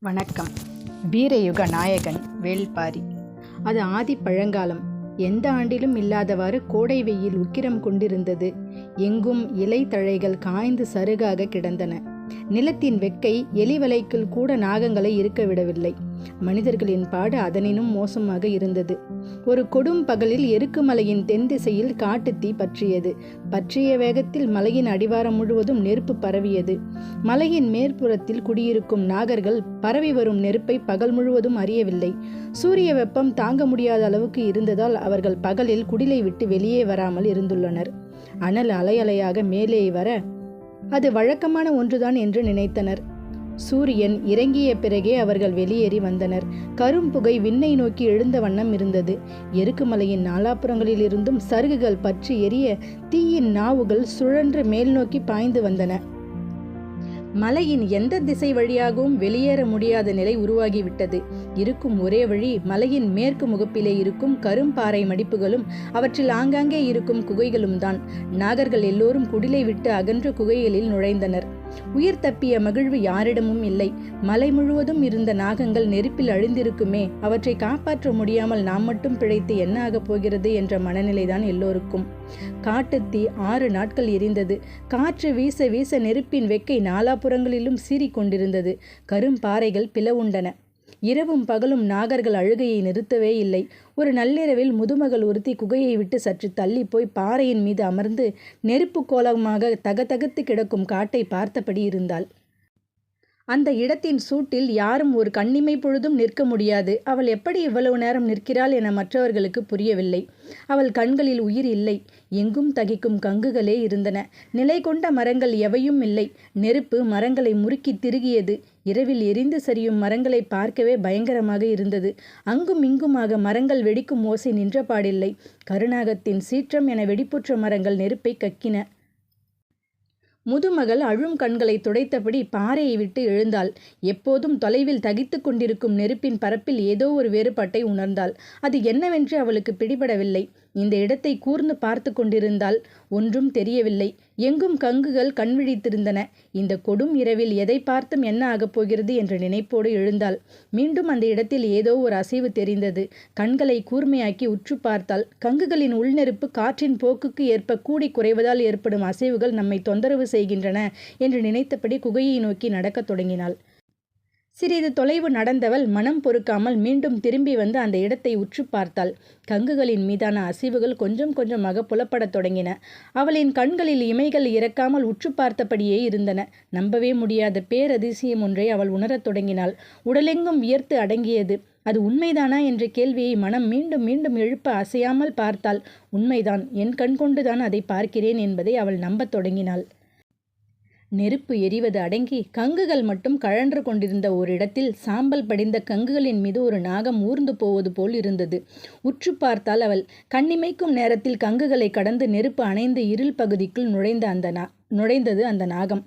வணக்கம். வீரயுக நாயகன் வேள்பாரி. அது ஆதி பழங்காலம். எந்த ஆண்டிலும் இல்லாதவாறு கோடை வெயில் உக்கிரம் கொண்டிருந்தது. எங்கும் இலை தழைகள் காய்ந்து சருகாக கிடந்தன. நிலத்தின் வெக்கை எலிவலைக்குள் கூட நாகங்களை இருக்க விடவில்லை. மனிதர்களின் பாடு அதனினும் மோசமாக இருந்தது. ஒரு கொடும் பகலில் எருக்குமலையின் தென் திசையில் காட்டுத்தீ பற்றியது. பற்றிய வேகத்தில் மலையின் அடிவாரம் முழுவதும் நெருப்பு பரவியது. மலையின் மேற்புறத்தில் குடியிருக்கும் நாகர்கள் பரவி வரும் நெருப்பை பகல் முழுவதும் அறியவில்லை. சூரிய வெப்பம் தாங்க முடியாத அளவுக்கு இருந்ததால் அவர்கள் பகலில் குடிலை விட்டு வெளியே வராமல் இருந்துள்ளனர். அனல் அலையலையாக மேலே வர அது வழக்கமான ஒன்றுதான் என்று நினைத்தனர். சூரியன் இறங்கிய பிறகே அவர்கள் வெளியேறி வந்தனர். கரும்புகை விண்ணை நோக்கி எழுந்த வண்ணம் இருந்தது. எருக்குமலையின் நாலாப்புறங்களிலிருந்தும் சருகுகள் பற்றி எரிய தீயின் நாவுகள் சுழன்று மேல் நோக்கி பாய்ந்து வந்தன. மலையின் எந்த திசை வழியாகவும் வெளியேற முடியாத நிலை உருவாகிவிட்டது. இருக்கும் ஒரே வழி மலையின் மேற்கு முகப்பிலே இருக்கும் கரும்பாறை மடிப்புகளும் அவற்றில் ஆங்காங்கே இருக்கும் குகைகளும் தான். நாகர்கள் எல்லோரும் குடிலை விட்டு அகன்ற குகைகளில் நுழைந்தனர். உயிர் தப்பிய மகிழ்வு யாரிடமும் இல்லை. மலை முழுவதும் இருந்த நாகங்கள் நெருப்பில் அழிந்திருக்குமே. அவற்றை காப்பாற்ற முடியாமல் நாம் மட்டும் பிழைத்து என்ன ஆகப் போகிறது என்ற மனநிலைதான் எல்லோருக்கும். காட்டுத்தீ ஆறு நாட்கள் எரிந்தது. காற்று வீச வீச நெருப்பின் வெக்கை நாலாபுறங்களிலும் சீறிக் கொண்டிருந்தது கரும்பாறைகள் பிளவுண்டன. இரவும் பகலும் நாகர்கள் அழுகையை நிறுத்தவே இல்லை. ஒரு நள்ளிரவில் முதுமகள் ஒருத்தி குகையை விட்டு சற்று தள்ளி போய் பாறையின் மீது அமர்ந்து நெருப்பு கோலமாக தகதகத்து கிடக்கும் காட்டை பார்த்தபடி இருந்தாள். அந்த இடத்தின் சூட்டில் யாரும் ஒரு கண்ணிமை பொழுதும் நிற்க முடியாது. அவள் எப்படி இவ்வளவு நேரம் நிற்கிறாள் என மற்றவர்களுக்கு புரியவில்லை. அவள் கண்களில் உயிர் இல்லை. எங்கும் தகிக்கும் கங்குகளே இருந்தன. நிலை கொண்ட மரங்கள் எவையும் இல்லை. நெருப்பு மரங்களை முறுக்கி திருகியது. இரவில் எரிந்து சரியும் மரங்களை பார்க்கவே பயங்கரமாக இருந்தது. அங்கும் இங்குமாக மரங்கள் வெடிக்கும் ஓசை நின்றபாடில்லை. கருணாகத்தின் சீற்றம் என வெடிப்புற்ற மரங்கள் நெருப்பை கக்கின. முதுமகள் அழும் கண்களை துடைத்தபடி பாறையை விட்டு எழுந்தாள். எப்போதும் தொலைவில் தகித்து கொண்டிருக்கும் நெருப்பின் பரப்பில் ஏதோ ஒரு வேறுபாட்டை உணர்ந்தாள். அது என்னவென்று அவளுக்கு பிடிபடவில்லை. இந்த இடத்தை கூர்ந்து பார்த்து கொண்டிருந்தால் ஒன்றும் தெரியவில்லை. எங்கும் கங்குகள் கண்விழித்திருந்தன இந்த கொடும் இரவில் எதை பார்த்தும் என்ன ஆகப் போகிறது என்ற நினைப்போடு எழுந்தாள். மீண்டும் அந்த இடத்தில் ஏதோ ஒரு அசைவு தெரிந்தது. கண்களை கூர்மையாக்கி உற்று பார்த்தால் கங்குகளின் உள்நெருப்பு காற்றின் போக்குக்கு ஏற்ப கூடி குறைவதால் ஏற்படும் அசைவுகள் நம்மை தொந்தரவு செய்கின்றன என்று நினைத்தபடி குகையை நோக்கி நடக்கத் தொடங்கினாள். சிறிது தொலைவு நடந்தவள் மனம் பொறுக்காமல் மீண்டும் திரும்பி வந்து அந்த இடத்தை உற்று பார்த்தாள். கங்குகளின் மீதான அசைவுகள் கொஞ்சம் கொஞ்சமாக புலப்படத் தொடங்கின. அவளின் கண்களில் இமைகள் இறக்காமல் உற்று பார்த்தபடியே இருந்தன. நம்பவே முடியாத பேரதிசயம் ஒன்றை அவள் உணரத் தொடங்கினாள். உடலெங்கும் வியர்த்து அடங்கியது. அது உண்மைதானா என்ற கேள்வியை மனம் மீண்டும் மீண்டும் எழுப்ப அசையாமல் பார்த்தாள். உண்மைதான். என் கண் கொண்டுதான் அதை பார்க்கிறேன் என்பதை அவள் நம்பத் தொடங்கினாள். நெருப்பு எரிவது அடங்கி கங்குகள் மட்டும் கழன்று கொண்டிருந்த ஓரிடத்தில் சாம்பல் படிந்த கங்குகளின் மீது ஒரு நாகம் ஊர்ந்து போவது போல் இருந்தது. உற்று பார்த்தால் அவள் கண்ணிமைக்கும் நேரத்தில் கங்குகளை கடந்து நெருப்பு அணைந்து இருள் பகுதிக்குள் நுழைந்த அந்த நா நுழைந்தது அந்த நாகம்.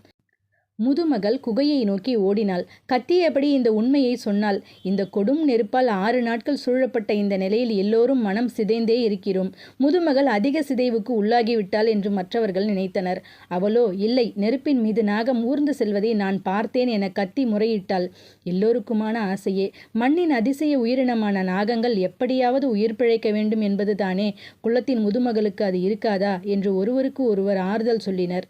முதுமகள் குகையை நோக்கி ஓடினாள். கத்தியபடி இந்த உண்மையை சொன்னாள். இந்த கொடும் நெருப்பால் ஆறு நாட்கள் சூழப்பட்ட இந்த நிலையில் எல்லோரும் மனம் சிதைந்தே இருக்கிறோம். முதுமகள் அதிக சிதைவுக்கு உள்ளாகிவிட்டாள் என்று மற்றவர்கள் நினைத்தனர். அவளோ இல்லை நெருப்பின் மீது நாகம் ஊர்ந்து செல்வதை நான் பார்த்தேன் என கத்தி முறையிட்டாள். எல்லோருக்குமான ஆசையே மண்ணின் அதிசய உயிரினமான நாகங்கள் எப்படியாவது உயிர் பிழைக்க வேண்டும் என்பதுதானே. குலத்தின் முதுமகளுக்கு அது இருக்காதா? என்று ஒருவருக்கு ஒருவர் ஆறுதல் சொல்லினர்.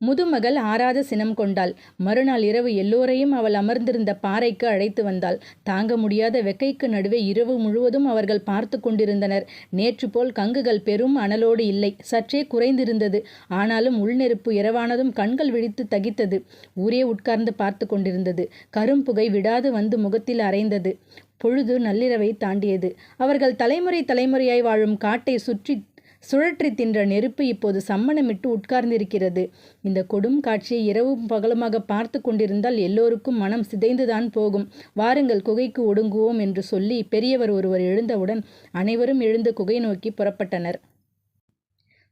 முதுமகள் ஆறாத சினம் கொண்டாள். மறுநாள் இரவு எல்லோரையும் அவள் அமர்ந்திருந்த பாறைக்கு அழைத்து வந்தாள். தாங்க முடியாத வெக்கைக்கு நடுவே இரவு முழுவதும் அவர்கள் பார்த்து கொண்டிருந்தனர். நேற்று போல் கங்குகள் பெரும் அனலோடு இல்லை. சற்றே குறைந்திருந்தது. ஆனாலும் உள்நெருப்பு இரவானதும் கண்கள் விழித்து தகித்தது. ஊரே உட்கார்ந்து பார்த்து கொண்டிருந்தது. கரும்புகை விடாது வந்து முகத்தில் அரைந்தது. பொழுது நள்ளிரவை தாண்டியது. அவர்கள் தலைமுறை தலைமுறையாய் வாழும் காட்டை சுற்றி சுழற்றி தின்ற நெருப்பு இப்போது சம்மணமிட்டு உட்கார்ந்திருக்கிறது. இந்த கொடும் காட்சியை இரவும் பகலுமாக பார்த்து கொண்டிருந்தால் எல்லோருக்கும் மனம் சிதைந்துதான் போகும். வாருங்கள் குகைக்கு ஒடுங்குவோம் என்று சொல்லி பெரியவர் ஒருவர் எழுந்தவுடன் அனைவரும் எழுந்து குகை நோக்கி புறப்பட்டனர்.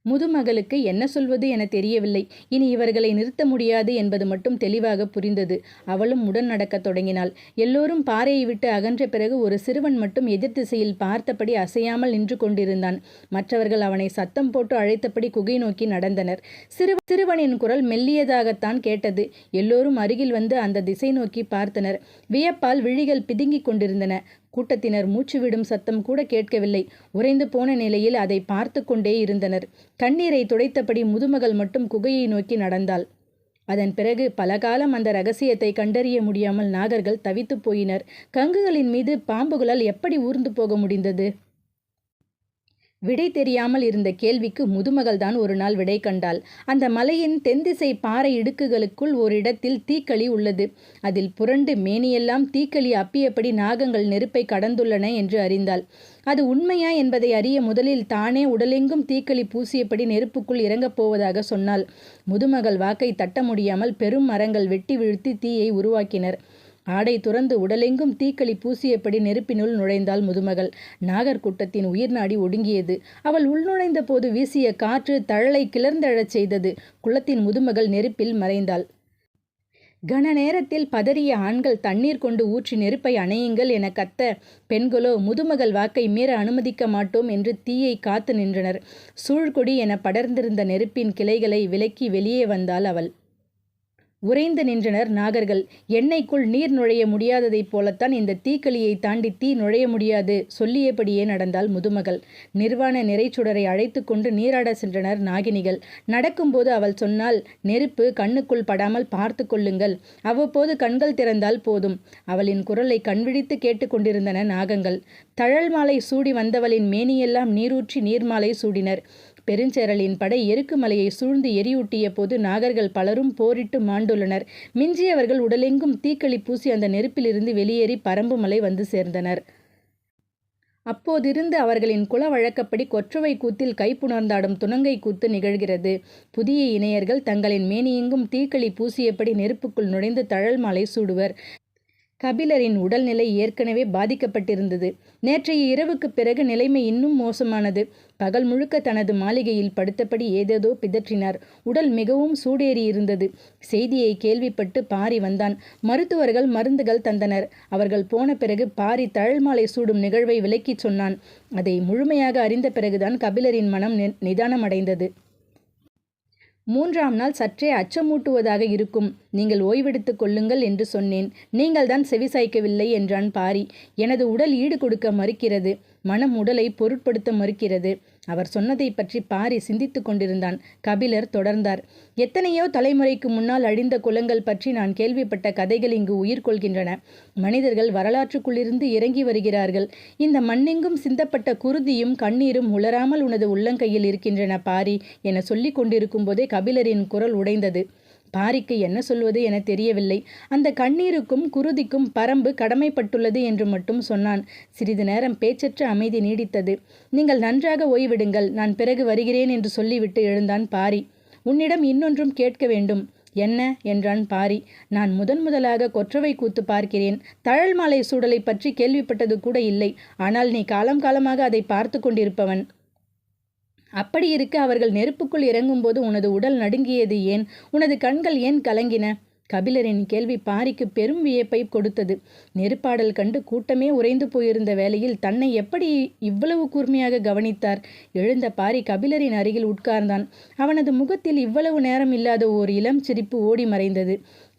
முதுமகளுக்கு என்ன சொல்வது என தெரியவில்லை. இனி இவர்களை நிறுத்த முடியாது என்பது மட்டும் தெளிவாக புரிந்தது. அவளும் உடன் நடக்கத் தொடங்கினாள். எல்லோரும் பாறையை விட்டு அகன்ற பிறகு ஒரு சிறுவன் மட்டும் எதிர் திசையில் பார்த்தபடி அசையாமல் நின்று கொண்டிருந்தான். மற்றவர்கள் அவனை சத்தம் போட்டு அழைத்தபடி குகை நோக்கி நடந்தனர். சிறு சிறுவனின் குரல் மெல்லியதாகத்தான் கேட்டது. எல்லோரும் அருகில் வந்து அந்த திசை நோக்கி பார்த்தனர். வியப்பால் விழிகள் பிதுங்கிக் கொண்டிருந்தன. கூட்டத்தினர் மூச்சுவிடும் சத்தம் கூட கேட்கவில்லை. உறைந்து போன நிலையில் அதை பார்த்து கொண்டே இருந்தனர். கண்ணீரை துடைத்தபடி முதுமகள் மட்டும் குகையை நோக்கி நடந்தாள். அதன் பிறகு பல காலம் அந்த ரகசியத்தை கண்டறிய முடியாமல் நாகர்கள் தவித்துப் போயினர். கங்குகளின் மீது பாம்புகளால் எப்படி ஊர்ந்து போக முடிந்தது? விடை தெரியாமல் இருந்த கேள்விக்கு முதுமகள்தான் ஒரு நாள் விடை கண்டாள். அந்த மலையின் தென்திசை பாறை இடுக்குகளுக்குள் ஒரு இடத்தில் தீக்களி உள்ளது. அதில் புரண்டு மேனியெல்லாம் தீக்களி அப்பியபடி நாகங்கள் நெருப்பை கடந்துள்ளன என்று அறிந்தாள். அது உண்மையா என்பதை அறிய முதலில் தானே உடலெங்கும் தீக்களி பூசியபடி நெருப்புக்குள் இறங்கப் போவதாக சொன்னாள். முதுமகள் வாக்கை தட்ட முடியாமல் பெரும் மரங்கள் வெட்டி வீழ்த்தி தீயை உருவாக்கினர். ஆடை துறந்து உடலெங்கும் தீக்களி பூசியபடி நெருப்பினுள் நுழைந்தாள் முதுமகள். நாகர்கூட்டத்தின் உயிர் நாடி ஒடுங்கியது. அவள் உள்நுழைந்த போது வீசிய காற்று தழலை கிளர்ந்தழச் செய்தது. குளத்தின் முதுமகள் நெருப்பில் மறைந்தாள். கன நேரத்தில் பதறிய ஆண்கள் தண்ணீர் கொண்டு ஊற்றி நெருப்பை அணையுங்கள் என கத்த பெண்களோ முதுமகள் வாக்கை மீற அனுமதிக்க மாட்டோம் என்று தீயை காத்து நின்றனர். சூழ்கொடி என படர்ந்திருந்த நெருப்பின் கிளைகளை விலக்கி வெளியே வந்தாள் அவள். உறைந்து நின்றனர் நாகர்கள். எண்ணெய்க்குள் நீர் நுழைய முடியாததைப் போலத்தான் இந்த தீக்களியை தாண்டி தீ நுழைய முடியாது. சொல்லியபடியே நடந்தால் முதுமகள். நிர்வாண நிறைச்சுடரை அழைத்து கொண்டு நீராட சென்றனர் நாகினிகள். நடக்கும்போது அவள் சொன்னால் நெருப்பு கண்ணுக்குள் படாமல் பார்த்து கொள்ளுங்கள். அவ்வப்போது கண்கள் திறந்தால் போதும் அவளின் குரலை கண்விழித்து கேட்டுக்கொண்டிருந்தன நாகங்கள். தழல் மாலை சூடி வந்தவளின் மேனியெல்லாம் நீரூற்றி நீர்மாலை சூடினர். பெருஞ்சேரலின் படை எருக்குமலையை சூழ்ந்து எரியூட்டிய போது நாகர்கள் பலரும் போரிட்டு மாண்டுள்ளனர். மிஞ்சியவர்கள் உடலெங்கும் தீக்களி பூசி அந்த நெருப்பிலிருந்து வெளியேறி பரம்புமலை வந்து சேர்ந்தனர். அப்போதிருந்து அவர்களின் குல வழக்கப்படி கொற்றவை கூத்தில் கைப்புணர்ந்தாடும் துணங்கை கூத்து நிகழ்கிறது. புதிய இணையர்கள் தங்களின் மேனியெங்கும் தீக்களி பூசியபடி நெருப்புக்குள் நுழைந்து தழல் மாலை சூடுவர். கபிலரின் உடல்நிலை ஏற்கனவே பாதிக்கப்பட்டிருந்தது. நேற்றைய இரவுக்கு பிறகு நிலைமை இன்னும் மோசமானது. பகல் முழுக்க தனது மாளிகையில் படுத்தபடி ஏதேதோ பிதற்றினார். உடல் மிகவும் சூடேறி இருந்தது செய்தியை கேள்விப்பட்டு பாரி வந்தான். மருத்துவர்கள் மருந்துகள் தந்தனர். அவர்கள் போன பிறகு பாரி தழல்மாலை சூடும் நிகழ்வை விலக்கிச் சொன்னான். அதை முழுமையாக அறிந்த பிறகுதான் கபிலரின் மனம் நிதானமடைந்தது. மூன்றாம் நாள் சற்றே அச்சமூட்டுவதாக இருக்கும். நீங்கள் ஓய்வெடுத்து கொள்ளுங்கள் என்று சொன்னேன். நீங்கள்தான் செவிசாய்க்கவில்லை என்றான் பாரி. எனது உடல் ஈடு கொடுக்க மறுக்கிறது. மனம் உடலை பொருட்படுத்த மறுக்கிறது. அவர் சொன்னதை பற்றி பாரி சிந்தித்து கொண்டிருந்தான். கபிலர் தொடர்ந்தார். எத்தனையோ தலைமுறைக்கு முன்னால் அழிந்த குலங்கள் பற்றி நான் கேள்விப்பட்ட கதைகள் இங்கு உயிர் கொள்கின்றன. மனிதர்கள் வரலாற்றுக்குள்ளிருந்து இறங்கி வருகிறார்கள். இந்த மண்ணெங்கும் சிந்தப்பட்ட குருதியும் கண்ணீரும் உளராமல் உனது உள்ளங்கையில் இருக்கின்றன பாரி என சொல்லிக் கொண்டிருக்கும் போதே கபிலரின் குரல் உடைந்தது. பாரிக்கு என்ன சொல்வது என தெரியவில்லை. அந்த கண்ணீருக்கும் குருதிக்கும் பரம்பு கடமைப்பட்டுள்ளது என்று மட்டும் சொன்னான். சிறிது நேரம் பேச்சற்ற அமைதி நீடித்தது. நீங்கள் நன்றாக ஓய்விடுங்கள். நான் பிறகு வருகிறேன் என்று சொல்லிவிட்டு எழுந்தான் பாரி. உன்னிடம் இன்னொன்றும் கேட்க வேண்டும். என்ன? என்றான் பாரி. நான் முதன் முதலாக கொற்றவை கூத்து பார்க்கிறேன். தழல் மாலை சூடலை பற்றி கேள்விப்பட்டது கூட இல்லை. ஆனால் நீ காலம் காலமாக அதை பார்த்து கொண்டிருப்பவன். அப்படி இருக்க அவர்கள் நெருப்புக்குள் இறங்கும்போது உனது உடல் நடுங்கியது ஏன்? உனது கண்கள் ஏன் கலங்கின? கபிலரின் கேள்வி பாரிக்கு பெரும் வியப்பை கொடுத்தது. நெருப்பாடல் கண்டு கூட்டமே உறைந்து போயிருந்த வேளையில் தன்னை எப்படி இவ்வளவு கூர்மையாக கவனித்தார்? எழுந்த பாரி கபிலரின் அருகில் உட்கார்ந்தான். அவனது முகத்தில் இவ்வளவு நேரம் இல்லாத ஓர் இளம் சிரிப்பு ஓடி மறைந்தது.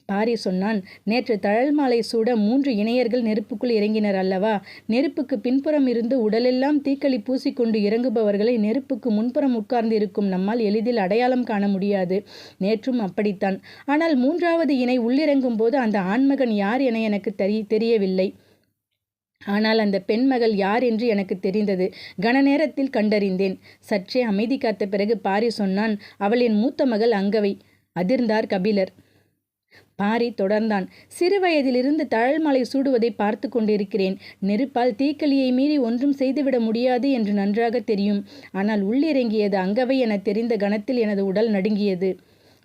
பாரி சொன்னான் நேற்று தழல் மாலை சூட மூன்று இணையர்கள் நெருப்புக்குள் இறங்கினர் அல்லவா? நெருப்புக்கு பின்புறம் இருந்து உடலெல்லாம் தீக்களி பூசிக்கொண்டு இறங்குபவர்களை நெருப்புக்கு முன்புறம் உட்கார்ந்து இருக்கும் நம்மால் எளிதில் அடையாளம் காண முடியாது. நேற்றும் அப்படித்தான். ஆனால் மூன்றாவது இணை உள்ளிறங்கும் போது அந்த ஆண்மகன் யார் என எனக்கு தெரிய தெரியவில்லை. ஆனால் அந்த பெண்மகள் யார் என்று எனக்கு தெரிந்தது. கன நேரத்தில் கண்டறிந்தேன். சற்றே அமைதி காத்த பிறகு பாரி சொன்னான் அவளின் மூத்த மகள் அங்கவை. அதிர்ந்தார் கபிலர். பாரி தொடர்ந்தான். சிறு வயதிலிருந்து தழல்மலை சூடுவதை பார்த்து கொண்டிருக்கிறேன். நெருப்பால் தீக்களியை மீறி ஒன்றும் செய்துவிட முடியாது என்று நன்றாக தெரியும். ஆனால் உள்ளிறங்கியது அங்கவை என தெரிந்த கணத்தில் எனது உடல் நடுங்கியது.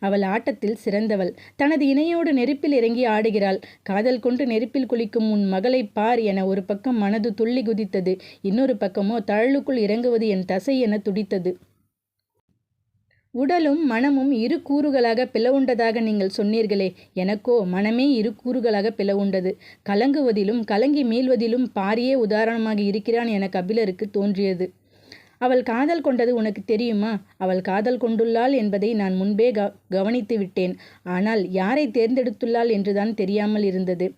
அவள் ஆட்டத்தில் சிறந்தவள். தனது இணையோடு நெருப்பில் இறங்கி ஆடுகிறாள். காதல் கொண்டு நெருப்பில் குளிக்கும் உன் மகளை பார் என ஒரு பக்கம் மனது துள்ளி குதித்தது. இன்னொரு பக்கமோ தழலுக்குள் இறங்குவது என் தசை என துடித்தது. உடலும் மனமும் இரு கூறுகளாக பிளவுண்டதாக நீங்கள் சொன்னீர்களே. எனக்கோ மனமே இரு கூறுகளாக பிளவுண்டது. கலங்குவதிலும் கலங்கி மீள்வதிலும் பாரியே உதாரணமாக இருக்கிறான் என கபிலருக்கு தோன்றியது. அவள் காதல் கொண்டது உனக்கு தெரியுமா? அவள் காதல் கொண்டுள்ளாள் என்பதை நான் முன்பே க கவனித்து விட்டேன் ஆனால் யாரை தேர்ந்தெடுத்துள்ளாள் என்றுதான் தெரியாமல் இருந்தது.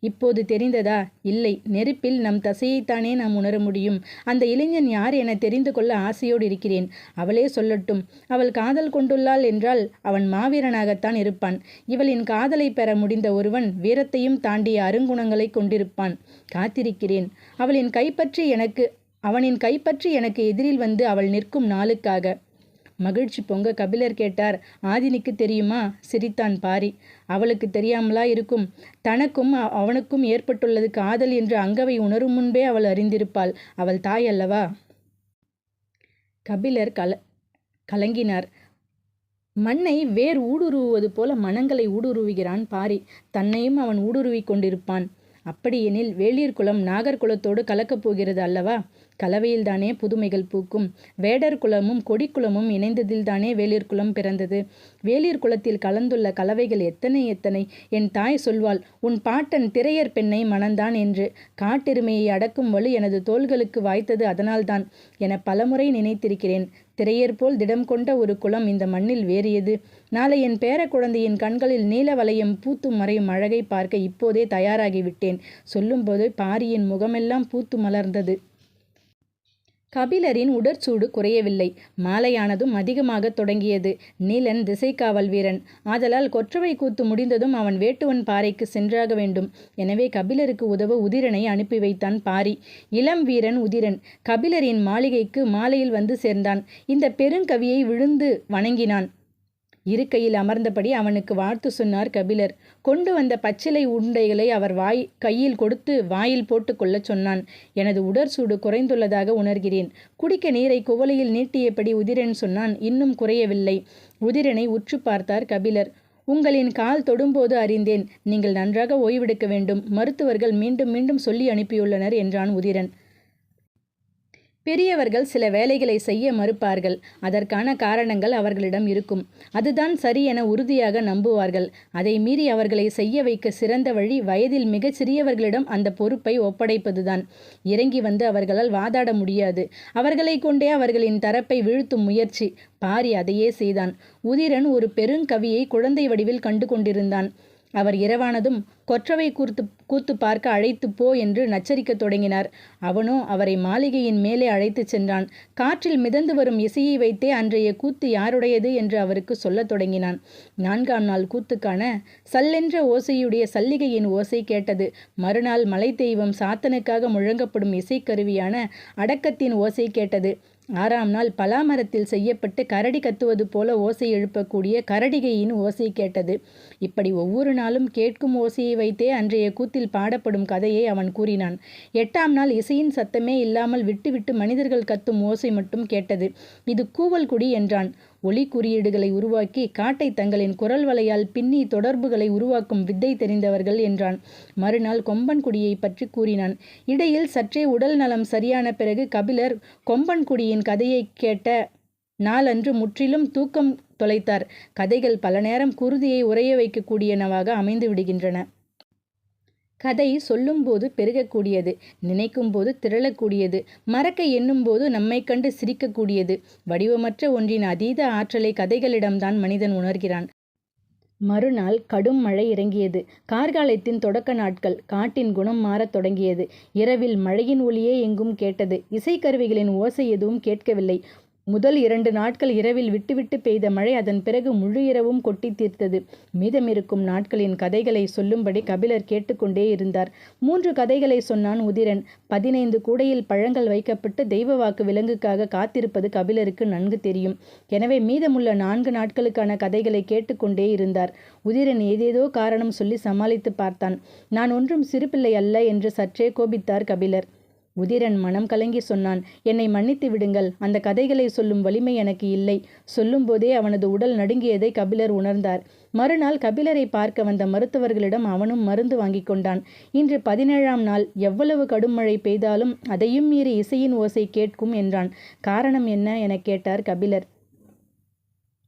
இப்போது தெரிந்ததா? இல்லை. நெருப்பில் நம் தசையைத்தானே நாம் உணர முடியும். அந்த இளைஞன் யார் என தெரிந்து கொள்ள ஆசையோடு இருக்கிறேன். அவளே சொல்லட்டும். அவள் காதல் கொண்டுள்ளாள் என்றால் அவன் மாவீரனாகத்தான் இருப்பான். இவளின் காதலை பெற முடிந்த ஒருவன் வீரத்தையும் தாண்டிய அருங்குணங்களை கொண்டிருப்பான். காத்திருக்கிறேன். அவளின் கைப்பற்றி எனக்கு அவனின் கைப்பற்றி எனக்கு எதிரில் வந்து அவள் நிற்கும் நாளுக்காக. மகிழ்ச்சி பொங்க கபிலர் கேட்டார். ஆதினிக்கு தெரியுமா? சிரித்தான் பாரி. அவளுக்கு தெரியாமலா இருக்கும்? தனக்கும் அவனுக்கும் ஏற்பட்டுள்ளது காதல் என்று அங்கவை உணரும் முன்பே அவள் அறிந்திருப்பாள். அவள் தாய் அல்லவா? கபிலர் கல கலங்கினார். மண்ணை வேர் ஊடுருவுவது போல மனங்களை ஊடுருவுகிறான் பாரி. தன்னையும் அவன் ஊடுருவிக் கொண்டிருப்பான். அப்படியெனில் வேளியர் குலம் நாகர்குலத்தோடு கலக்கப் போகிறது அல்லவா? கலவையில்தானே புதுமைகள் பூக்கும். வேடர் குலமும் கொடிக்குலமும் இணைந்ததில்தானே வேளிர் குலம் பிறந்தது. வேளிர் குலத்தில் கலந்துள்ள கலவைகள் எத்தனை எத்தனை? என் தாய் சொல்வாள் உன் பாட்டன் திரையர் பெண்ணை மணந்தான் என்று. காட்டெருமையை அடக்கும் வலு எனது தோள்களுக்கு வாய்த்தது அதனால்தான். என பலமுறை நினைத்திருக்கிறேன். திரையர் போல் திடம் கொண்ட ஒரு குளம் இந்த மண்ணில் வேறியது நாளை என் பேர குழந்தையின் கண்களில் நீல வளையம் பூத்து மறையும் அழகை பார்க்க இப்போதே தயாராகிவிட்டேன் சொல்லும்போது பாரியின் முகமெல்லாம் பூத்து மலர்ந்தது. கபிலரின் உடற்சூடு குறையவில்லை. மாலையானதும் அதிகமாக தொடங்கியது. நீலன் திசைக்காவல் வீரன். ஆதலால் கொற்றவை கூத்து முடிந்ததும் அவன் வேட்டுவன் பாறைக்கு சென்றாக வேண்டும். எனவே கபிலருக்கு உதவ உதிரனை அனுப்பி வைத்தான் பாரி. இளம் வீரன் உதிரன். கபிலரின் மாளிகைக்கு மாலையில் வந்து சேர்ந்தான். இந்த பெருங்கவியை விழுந்து வணங்கினான். இருக்கையில் அமர்ந்தபடி அவனுக்கு வாழ்த்து சொன்னார் கபிலர். கொண்டு வந்த பச்சிலை உண்டைகளை அவர் வாய் கையில் கொடுத்து வாயில் போட்டு கொள்ளச் சொன்னான். எனது உடற்சூடு குறைந்துள்ளதாக உணர்கிறேன். குடிக்க நீரை குவளையில் நீட்டியபடி உதிரன் சொன்னான். இன்னும் குறையவில்லை. உதிரனை உற்று பார்த்தார் கபிலர். உங்களின் கால் தொடும்போது அறிந்தேன். நீங்கள் நன்றாக ஓய்வெடுக்க வேண்டும். மருத்துவர்கள் மீண்டும் மீண்டும் சொல்லி அனுப்பியுள்ளனர் என்றான் உதிரன். பெரியவர்கள் சில வேலைகளை செய்ய மறுப்பார்கள். அதற்கான காரணங்கள் அவர்களிடம் இருக்கும். அதுதான் சரி என உறுதியாக நம்புவார்கள். அதை மீறி அவர்களை செய்ய வைக்க சிறந்த வழி வயதில் மிகச் சிறியவர்களிடம் அந்த பொறுப்பை ஒப்படைப்பதுதான். இறங்கி வந்து அவர்களால் வாதாட முடியாது. அவர்களை கொண்டே அவர்களின் தரப்பை வீழ்த்தும் முயற்சி. பாரி அதையே செய்தான். உதிரன் ஒரு பெருங்கவியை குழந்தை வடிவில் கண்டு கொண்டிருந்தான் அவர் இரவானதும் கொற்றவை கூர்த்து கூத்து பார்க்க அழைத்து போ என்று நச்சரிக்கத் தொடங்கினார். அவனோ அவரை மாளிகையின் மேலே அழைத்துச் சென்றான். காற்றில் மிதந்து வரும் இசையை வைத்தே அன்றைய கூத்து யாருடையது என்று அவருக்கு சொல்லத் தொடங்கினான். நான்காம் நாள் கூத்துக்கான சல்லென்ற ஓசையுடைய சல்லிகையின் ஓசை கேட்டது. மறுநாள் மலை தெய்வம் சாத்தனுக்காக முழங்கப்படும் இசைக்கருவியான அடக்கத்தின் ஓசை கேட்டது. ஆறாம் நாள் பலாமரத்தில் செய்யப்பட்டு கரடி கத்துவது போல ஓசை எழுப்பக்கூடிய கரடிகையின் ஓசை கேட்டது. இப்படி ஒவ்வொரு நாளும் கேட்கும் ஓசையை வைத்தே அன்றைய கூத்தில் பாடப்படும் கதையை அவன் கூறினான். எட்டாம் நாள் இசையின் சத்தமே இல்லாமல் விட்டுவிட்டு மனிதர்கள் கத்தும் ஓசை மட்டும் கேட்டது. இது கூவல் குடி என்றான். ஒளி குறியீடுகளை உருவாக்கி காட்டை தங்களின் குரல் வலையால் பின்னி தொடர்புகளை உருவாக்கும் வித்தை தெரிந்தவர்கள் என்றான். மறுநாள் கொம்பன்குடியை பற்றி கூறினான். இடையில் சற்றே உடல் நலம் சரியான பிறகு கபிலர் கொம்பன்குடியின் கதையை கேட்ட நாளன்று முற்றிலும் தூக்கம் தொலைத்தார். கதைகள் பல நேரம் குருதியை உறைய வைக்கக்கூடியனவாக அமைந்து விடுகின்றன. கதை சொல்லும்போது பெருகக்கூடியது நினைக்கும்போது திரளக்கூடியது மறக்க எண்ணும்போது நம்மை கண்டு சிரிக்கக்கூடியது. வடிவமற்ற ஒன்றின் அதீத ஆற்றலை கதைகளிடம்தான் மனிதன் உணர்கிறான். மறுநாள் கடும் மழை இறங்கியது. கார்காலத்தின் தொடக்க நாட்கள் காட்டின் குணம் மாறத் தொடங்கியது. இரவில் மழையின் ஒளியே எங்கும் கேட்டது. இசைக்கருவிகளின் ஓசை எதுவும் கேட்கவில்லை. முதல் இரண்டு நாட்கள் இரவில் விட்டுவிட்டு பெய்த மழை அதன் பிறகு முழு இரவும் கொட்டி தீர்த்தது. மீதமிருக்கும் நாட்களின் கதைகளை சொல்லும்படி கபிலர் கேட்டுக்கொண்டே இருந்தார். மூன்று கதைகளை சொன்னான் உதிரன். பதினைந்து கூடையில் பழங்கள் வைக்கப்பட்டு தெய்வ வாக்கு விலங்குக்காக காத்திருப்பது கபிலருக்கு நன்கு தெரியும். எனவே மீதமுள்ள நான்கு நாட்களுக்கான கதைகளை கேட்டுக்கொண்டே இருந்தார். உதிரன் ஏதேதோ காரணம் சொல்லி சமாளித்து பார்த்தான். நான் ஒன்றும் சிறுபிள்ளை அல்ல என்று சற்றே கோபித்தார் கபிலர். உதிரன் மனம் கலங்கி சொன்னான் என்னை மன்னித்து விடுங்கள் அந்த கதைகளை சொல்லும் வலிமை எனக்கு இல்லை. சொல்லும்போதே அவனது உடல் நடுங்கியதை கபிலர் உணர்ந்தார். மறுநாள் கபிலரை பார்க்க வந்த மருத்துவர்களிடம் அவனும் மருந்து வாங்கி கொண்டான். இன்று பதினேழாம் நாள் எவ்வளவு கடும் மழை பெய்தாலும் அதையும் மீறி இசையின் ஓசை கேட்கும் என்றான். காரணம் என்ன? என கேட்டார் கபிலர்.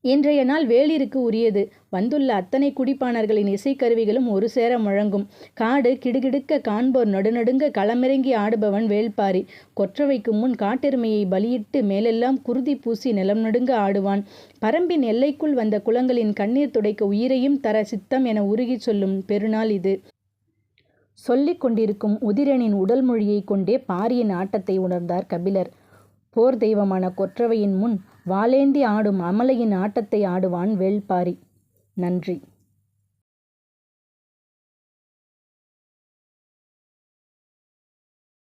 இன்றைய நாள் வேளிருக்கு உரியது. வந்துள்ள அத்தனை குடிப்பானர்களின் இசைக்கருவிகளும் ஒரு சேர முழங்கும். காடு கிடுகிடுக்க காண்போர் நடுநடுங்க களமிறங்கி ஆடுபவன் வேள்பாரி. கொற்றவைக்கு முன் காட்டெருமையை பலியிட்டு மேலெல்லாம் குருதி பூசி நிலம் நடுங்க ஆடுவான். பரம்பின் எல்லைக்குள் வந்த குளங்களின் கண்ணீர் துடைக்க உயிரையும் தர சித்தம் என உருகிச் சொல்லும் பெருநாள் இது. சொல்லிக் கொண்டிருக்கும் உதிரனின் உடல் மொழியைக் கொண்டே பாரியின் ஆட்டத்தை உணர்ந்தார் கபிலர். போர் தெய்வமான கொற்றவையின் முன் வாளேந்தி ஆடும் அமலையின் ஆட்டத்தை ஆடுவான் வேள்பாரி. நன்றி.